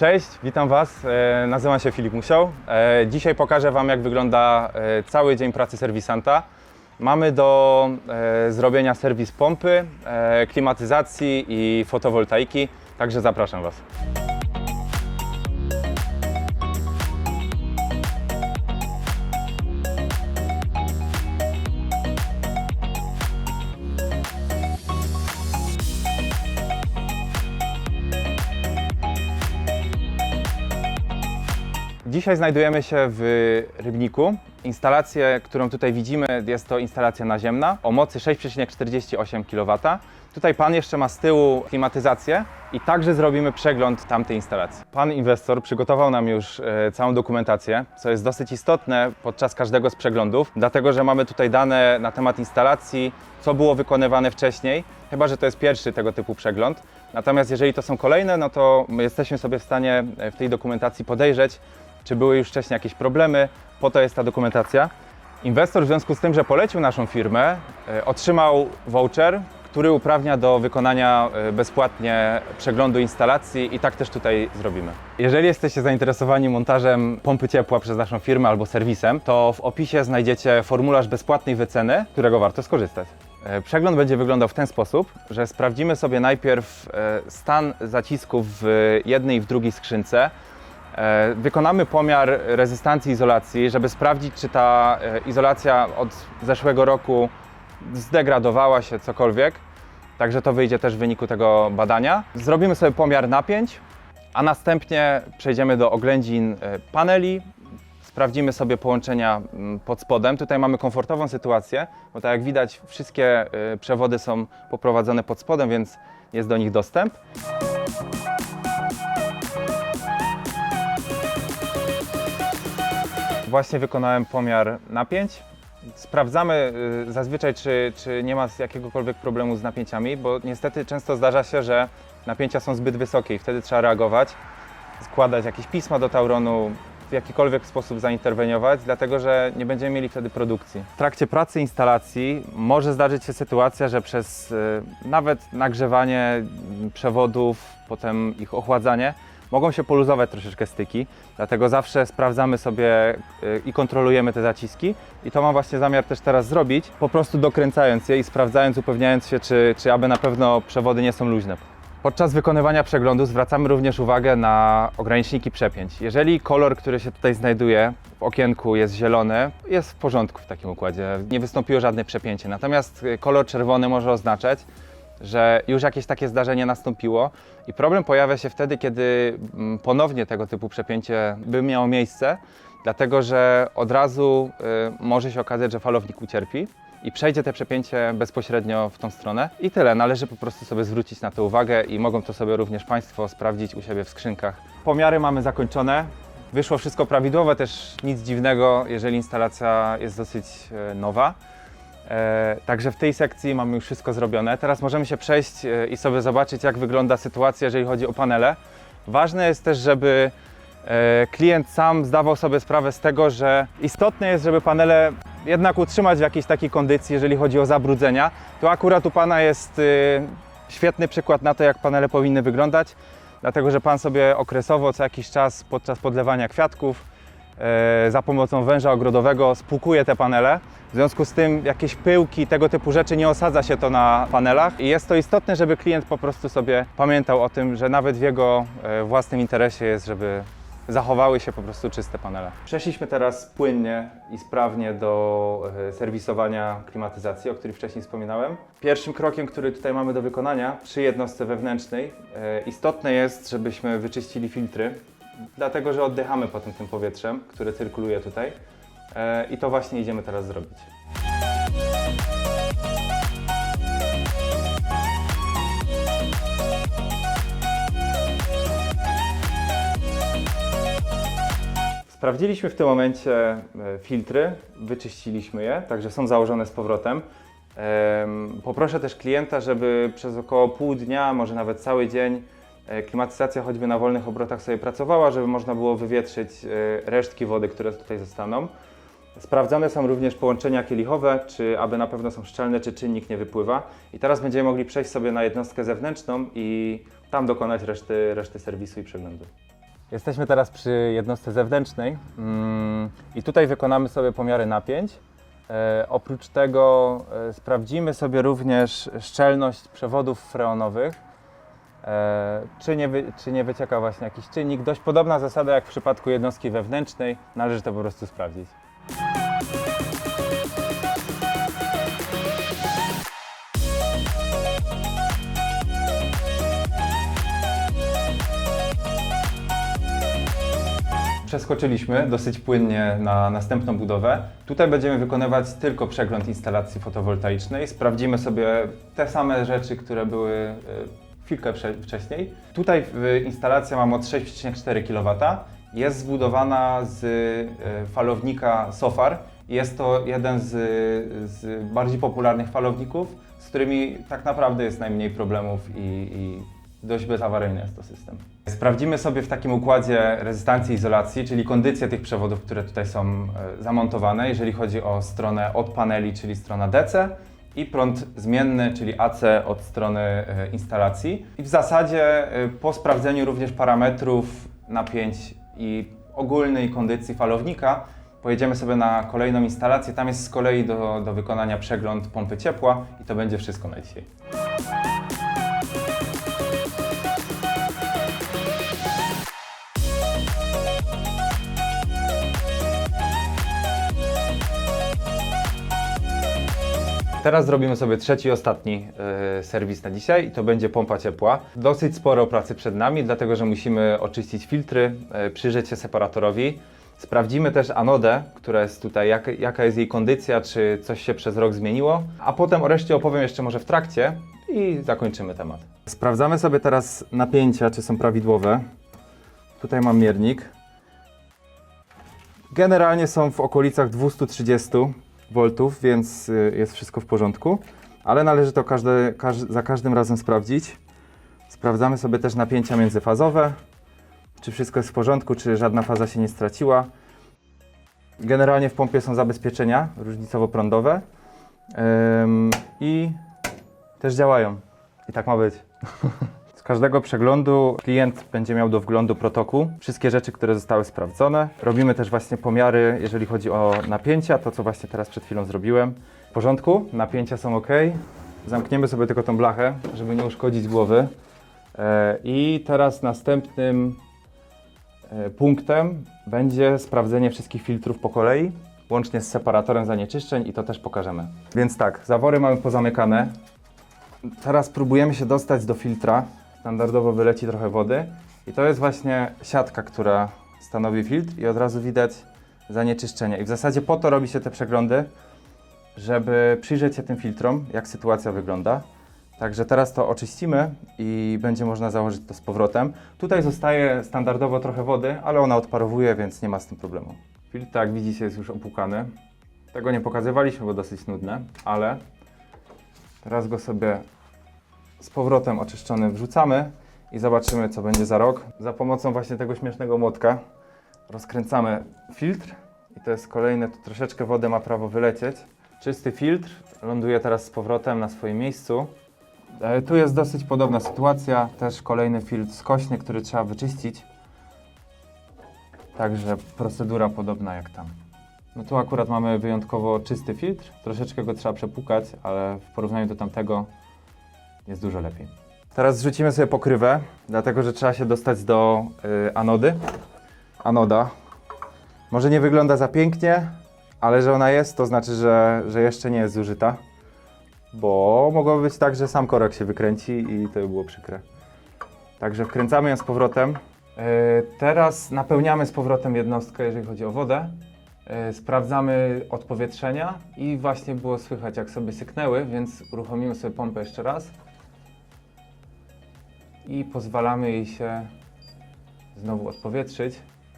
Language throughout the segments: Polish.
Cześć, witam Was. E, Nazywam się Filip Musiał. E, Dzisiaj pokażę Wam, jak wygląda e, cały dzień pracy serwisanta. Mamy do zrobienia serwis pompy, klimatyzacji i fotowoltaiki, także zapraszam Was. Dzisiaj znajdujemy się w Rybniku. Instalację, którą tutaj widzimy, jest to instalacja naziemna o mocy 6,48 kW. Tutaj pan jeszcze ma z tyłu klimatyzację i także zrobimy przegląd tamtej instalacji. Pan inwestor przygotował nam już e, całą dokumentację, co jest dosyć istotne podczas każdego z przeglądów, dlatego że mamy tutaj dane na temat instalacji, co było wykonywane wcześniej, chyba że to jest pierwszy tego typu przegląd. Natomiast jeżeli to są kolejne, no to my jesteśmy sobie w stanie e, w tej dokumentacji podejrzeć, czy były już wcześniej jakieś problemy. Po to jest ta dokumentacja. Inwestor w związku z tym, że polecił naszą firmę, e, otrzymał voucher, który uprawnia do wykonania e, bezpłatnie przeglądu instalacji i tak też tutaj zrobimy. Jeżeli jesteście zainteresowani montażem pompy ciepła przez naszą firmę albo serwisem, to w opisie znajdziecie formularz bezpłatnej wyceny, którego warto skorzystać. E, Przegląd będzie wyglądał w ten sposób, że sprawdzimy sobie najpierw stan zacisków w jednej i w drugiej skrzynce. E, Wykonamy pomiar rezystancji izolacji, żeby sprawdzić, czy ta e, izolacja od zeszłego roku zdegradowała się cokolwiek. Także to wyjdzie też w wyniku tego badania. Zrobimy sobie pomiar napięć, a następnie przejdziemy do oględzin e, paneli. Sprawdzimy sobie połączenia mm, pod spodem. Tutaj mamy komfortową sytuację, bo tak jak widać, wszystkie przewody są poprowadzone pod spodem, więc jest do nich dostęp. Właśnie wykonałem pomiar napięć. Sprawdzamy y, zazwyczaj, czy, czy nie ma jakiegokolwiek problemu z napięciami, bo niestety często zdarza się, że napięcia są zbyt wysokie i wtedy trzeba reagować, składać jakieś pisma do Tauronu, w jakikolwiek sposób zainterweniować, dlatego że nie będziemy mieli wtedy produkcji. W trakcie pracy instalacji może zdarzyć się sytuacja, że przez y, nawet nagrzewanie przewodów, potem ich ochładzanie, mogą się poluzować troszeczkę styki, dlatego zawsze sprawdzamy sobie y, i kontrolujemy te zaciski i to mam właśnie zamiar też teraz zrobić, po prostu dokręcając je i sprawdzając, upewniając się, czy, czy aby na pewno przewody nie są luźne. Podczas wykonywania przeglądu zwracamy również uwagę na ograniczniki przepięć. Jeżeli kolor, który się tutaj znajduje w okienku jest zielony, jest w porządku w takim układzie, nie wystąpiło żadne przepięcie. Natomiast y, kolor czerwony może oznaczać, że już jakieś takie zdarzenie nastąpiło i problem pojawia się wtedy, kiedy mm, ponownie tego typu przepięcie by miało miejsce, dlatego że od razu y, może się okazać, że falownik ucierpi i przejdzie te przepięcie bezpośrednio w tą stronę. I tyle, należy po prostu sobie zwrócić na to uwagę i mogą to sobie również Państwo sprawdzić u siebie w skrzynkach. Pomiary mamy zakończone. Wyszło wszystko prawidłowo, też nic dziwnego, jeżeli instalacja jest dosyć e, nowa. E, Także w tej sekcji mamy już wszystko zrobione. Teraz możemy się przejść e, i sobie zobaczyć, jak wygląda sytuacja, jeżeli chodzi o panele. Ważne jest też, żeby e, klient sam zdawał sobie sprawę z tego, że istotne jest, żeby panele jednak utrzymać w jakiejś takiej kondycji, jeżeli chodzi o zabrudzenia. Tu akurat u Pana jest y, świetny przykład na to, jak panele powinny wyglądać, dlatego że Pan sobie okresowo co jakiś czas podczas podlewania kwiatków za pomocą węża ogrodowego spłukuje te panele. W związku z tym jakieś pyłki, tego typu rzeczy nie osadza się to na panelach i jest to istotne, żeby klient po prostu sobie pamiętał o tym, że nawet w jego e, własnym interesie jest, żeby zachowały się po prostu czyste panele. Przeszliśmy teraz płynnie i sprawnie do e, serwisowania klimatyzacji, o której wcześniej wspominałem. Pierwszym krokiem, który tutaj mamy do wykonania przy jednostce wewnętrznej, e, istotne jest, żebyśmy wyczyścili filtry, dlatego że oddychamy potem tym powietrzem, które cyrkuluje tutaj. E, I to właśnie idziemy teraz zrobić. Sprawdziliśmy w tym momencie e, filtry, wyczyściliśmy je, także są założone z powrotem. Em, Poproszę też klienta, żeby przez około pół dnia, może nawet cały dzień, klimatyzacja choćby na wolnych obrotach sobie pracowała, żeby można było wywietrzyć e, resztki wody, które tutaj zostaną. Sprawdzane są również połączenia kielichowe, czy aby na pewno są szczelne, czy czynnik nie wypływa. I teraz będziemy mogli przejść sobie na jednostkę zewnętrzną i tam dokonać reszty, reszty serwisu i przeglądu. Jesteśmy teraz przy jednostce zewnętrznej mm, i tutaj wykonamy sobie pomiary napięć. E, oprócz tego e, sprawdzimy sobie również szczelność przewodów freonowych, e, czy, nie czy nie wycieka właśnie jakiś czynnik. Dość podobna zasada jak w przypadku jednostki wewnętrznej, należy to po prostu sprawdzić. Przeskoczyliśmy dosyć płynnie na następną budowę. Tutaj będziemy wykonywać tylko przegląd instalacji fotowoltaicznej. Sprawdzimy sobie te same rzeczy, które były e, chwilkę wcze- wcześniej. Tutaj instalacja ma moc 6,4 kW. Jest zbudowana z e, falownika Sofar. Jest to jeden z, z bardziej popularnych falowników, z którymi tak naprawdę jest najmniej problemów i, i dość bezawaryjny jest to system. Sprawdzimy sobie w takim układzie rezystancji izolacji, czyli kondycję tych przewodów, które tutaj są e, zamontowane, jeżeli chodzi o stronę od paneli, czyli strona DC i prąd zmienny, czyli AC od strony e, instalacji. I w zasadzie e, po sprawdzeniu również parametrów napięć i ogólnej kondycji falownika pojedziemy sobie na kolejną instalację. Tam jest z kolei do, do wykonania przegląd pompy ciepła i to będzie wszystko na dzisiaj. Teraz zrobimy sobie trzeci ostatni e, serwis na dzisiaj i to będzie pompa ciepła. Dosyć sporo pracy przed nami, dlatego że musimy oczyścić filtry, e, przyjrzeć się separatorowi. Sprawdzimy też anodę, która jest tutaj, jak, jaka jest jej kondycja, czy coś się przez rok zmieniło, a potem o reszcie opowiem jeszcze może w trakcie i zakończymy temat. Sprawdzamy sobie teraz napięcia, czy są prawidłowe. Tutaj mam miernik. Generalnie są w okolicach 230 V, więc y, jest wszystko w porządku, ale należy to każde, każ, za każdym razem sprawdzić. Sprawdzamy sobie też napięcia międzyfazowe, czy wszystko jest w porządku, czy żadna faza się nie straciła. Generalnie w pompie są zabezpieczenia różnicowo-prądowe i też działają. I tak ma być. Z każdego przeglądu klient będzie miał do wglądu protokół, wszystkie rzeczy, które zostały sprawdzone. Robimy też właśnie pomiary, jeżeli chodzi o napięcia, to co właśnie teraz przed chwilą zrobiłem. W porządku, napięcia są ok. Zamkniemy sobie tylko tą blachę, żeby nie uszkodzić głowy. E, I teraz następnym e, punktem będzie sprawdzenie wszystkich filtrów po kolei, łącznie z separatorem zanieczyszczeń i to też pokażemy. Więc tak, zawory mamy pozamykane. Teraz próbujemy się dostać do filtra. Standardowo wyleci trochę wody. I to jest właśnie siatka, która stanowi filtr i od razu widać zanieczyszczenie. I w zasadzie po to robi się te przeglądy, żeby przyjrzeć się tym filtrom, jak sytuacja wygląda. Także teraz to oczyścimy i będzie można założyć to z powrotem. Tutaj zostaje standardowo trochę wody, ale ona odparowuje, więc nie ma z tym problemu. Filtr, jak widzicie, jest już opłukany. Tego nie pokazywaliśmy, bo dosyć nudne, ale Teraz go sobie z powrotem oczyszczony wrzucamy i zobaczymy, co będzie za rok. Za pomocą właśnie tego śmiesznego młotka rozkręcamy filtr i to jest kolejne, tu troszeczkę wody ma prawo wylecieć. Czysty filtr ląduje teraz z powrotem na swoim miejscu. E, Tu jest dosyć podobna sytuacja, też kolejny filtr skośny, który trzeba wyczyścić. Także procedura podobna jak tam. No tu akurat mamy wyjątkowo czysty filtr, troszeczkę go trzeba przepukać, ale w porównaniu do tamtego jest dużo lepiej. Teraz zrzucimy sobie pokrywę, dlatego że trzeba się dostać do y, anody. Anoda. Może nie wygląda za pięknie, ale że ona jest, to znaczy, że, że jeszcze nie jest zużyta. Bo mogłoby być tak, że sam korek się wykręci i to by było przykre. Także wkręcamy ją z powrotem. Y, teraz napełniamy z powrotem jednostkę, jeżeli chodzi o wodę. E, Sprawdzamy odpowietrzenia i właśnie było słychać jak sobie syknęły, więc uruchomimy sobie pompę jeszcze raz i pozwalamy jej się znowu odpowietrzyć.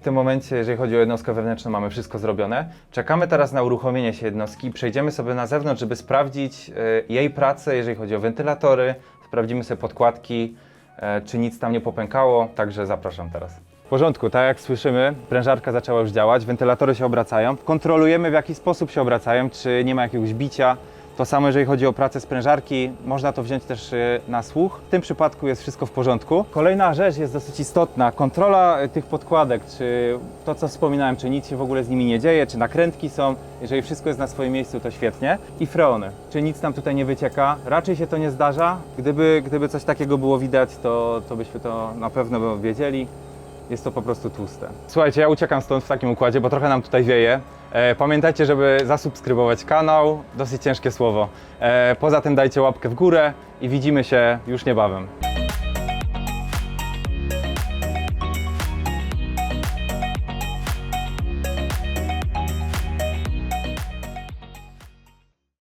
W tym momencie, jeżeli chodzi o jednostkę wewnętrzną, mamy wszystko zrobione. Czekamy teraz na uruchomienie się jednostki. Przejdziemy sobie na zewnątrz, żeby sprawdzić e, jej pracę, jeżeli chodzi o wentylatory. Sprawdzimy sobie podkładki, e, czy nic tam nie popękało. Także zapraszam teraz. W porządku, tak jak słyszymy, prężarka zaczęła już działać, wentylatory się obracają. Kontrolujemy w jaki sposób się obracają, czy nie ma jakiegoś bicia, To samo jeżeli chodzi o pracę sprężarki, można to wziąć też y, na słuch. W tym przypadku jest wszystko w porządku. Kolejna rzecz jest dosyć istotna. Kontrola y, tych podkładek, czy to co wspominałem, czy nic się w ogóle z nimi nie dzieje, czy nakrętki są. Jeżeli wszystko jest na swoim miejscu, to świetnie. I freony, czy nic nam tutaj nie wycieka. Raczej się to nie zdarza. Gdyby, gdyby coś takiego było widać, to, to byśmy to na pewno wiedzieli. Jest to po prostu tłuste. Słuchajcie, ja uciekam stąd w takim układzie, bo trochę nam tutaj wieje. E, pamiętajcie, żeby zasubskrybować kanał. Dosyć ciężkie słowo. E, poza tym dajcie łapkę w górę i widzimy się już niebawem.